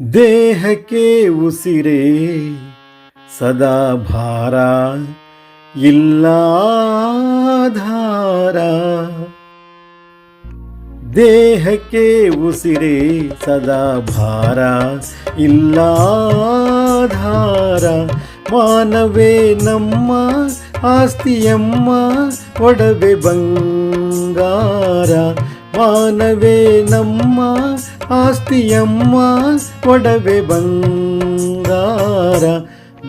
ದೇಹಕ್ಕೆ ಉಸಿರೇ ಸದಾ ಭಾರ ಇಲ್ಲ ಧಾರ ದೇಹಕ್ಕೆ ಉಸಿರೇ ಸದಾ ಭಾರ ಇಲ್ಲ ಧಾರ ಮಾನವೇ ನಮ್ಮ ಆಸ್ತಿಯಮ್ಮ, ಒಡವೆ ಬಂಗಾರ. ಮಾನವೇ ನಮ್ಮ ಆಸ್ತಿಯಮ್ಮ ಒಡವೆ ಬಂಗಾರ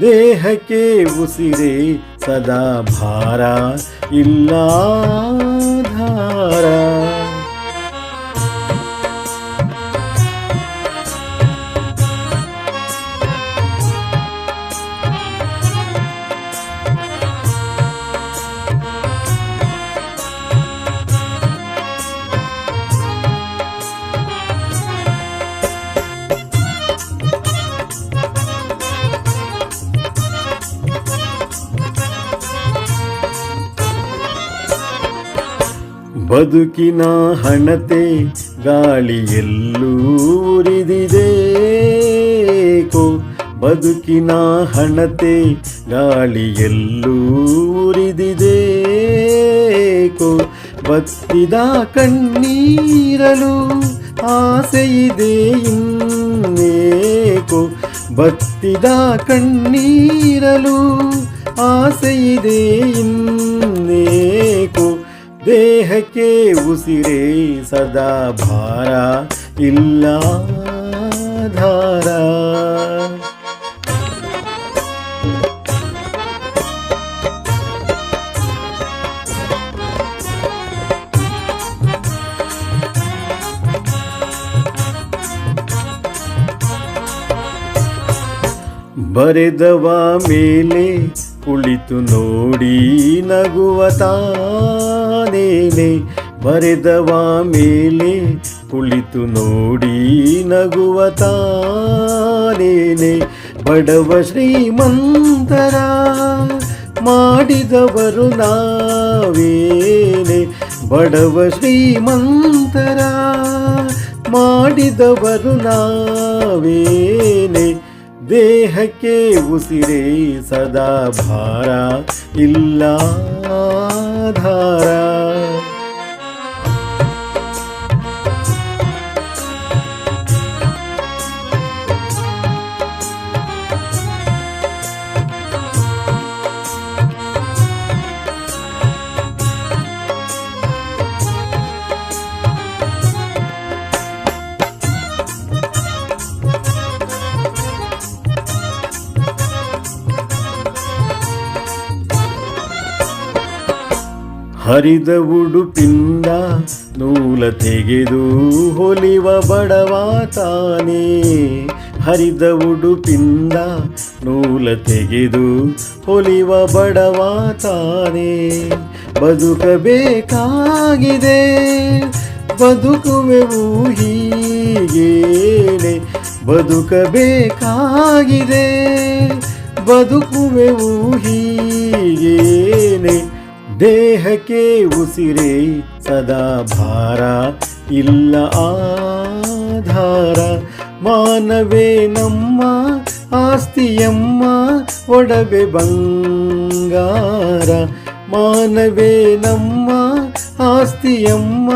ದೇಹಕ್ಕೆ ಉಸಿರೇ ಸದಾ ಭಾರ ಇಲ್ಲ ಬದುಕಿನ ಹಣತೆ ಗಾಳಿಯಲ್ಲೂ ಉರಿದಿದೇಕೋ ಬದುಕಿನ ಹಣತೆ ಗಾಳಿಯಲ್ಲೂ ಉರಿದಿದೇಕೋ ಬತ್ತಿದ ಕಣ್ಣೀರಲು ಆಸೆಯಿದೆ ಇನ್ನೇಕೋ ಬತ್ತಿದ ಕಣ್ಣೀರಲು ಆಸೆಯಿದೆ ಇನ್ನೇಕೋ ದೇಹಕ್ಕೆ ಉಸಿರೇ ಸದಾ ಭಾರ ಇಲ್ಲ ಧಾರ ಬರೆದವ ಮೇಲೆ ಕುಳಿತು ನೋಡಿ ನಗುವ ತಾನೇನೆ ಬರೆದವ ಮೇಲೆ, ಕುಳಿತು ನೋಡಿ ನಗುವ ತಾನೇನೆ. ಬಡವ ಶ್ರೀಮಂತರ, ಮಾಡಿದವರು ನಾವೇನೆ. ಬಡವ ಶ್ರೀಮಂತರ, ಮಾಡಿದವರು ನಾವೇನೆ. ದೇಹಕ್ಕೆ ಉಸಿರೇ ಸದಾ ಭಾರ ಇಲ್ಲ ಹರಿದ ಉಡುಪಿಂದ ನೂಲ ತೆಗೆದು ಹೊಲಿವ ಬಡವ ತಾನೇ. ಹರಿದ ಉಡುಪಿಂದ ನೂಲ ತೆಗೆದು ಹೊಲಿವ ಬಡವ ತಾನೇ. ಬದುಕಬೇಕಾಗಿದೆ ಬದುಕುವೆವು ಹೀಗೇನೆ ಬದುಕಬೇಕಾಗಿದೆ ಬದುಕುವೆವು ಹೀಗೇನೆ ದೇಹಕ್ಕೆ ಉಸಿರಿ ಸದಾ ಭಾರ, ಇಲ್ಲ ಆಧಾರ. ಮಾನವೇ ನಮ್ಮ ಆಸ್ತಿಯಮ್ಮ, ಒಡವೆ ಬಂಗಾರ. ಮಾನವೇ ನಮ್ಮ ಆಸ್ತಿಯಮ್ಮ,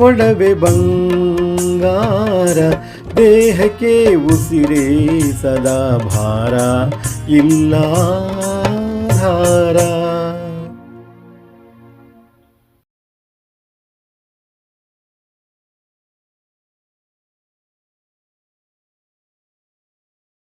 ಒಡವೆ ಬಂಗಾರ. ದೇಹಕ್ಕೆ ಉಸಿರಿ ಸದಾ ಭಾರ, ಇಲ್ಲ ಆಧಾರ.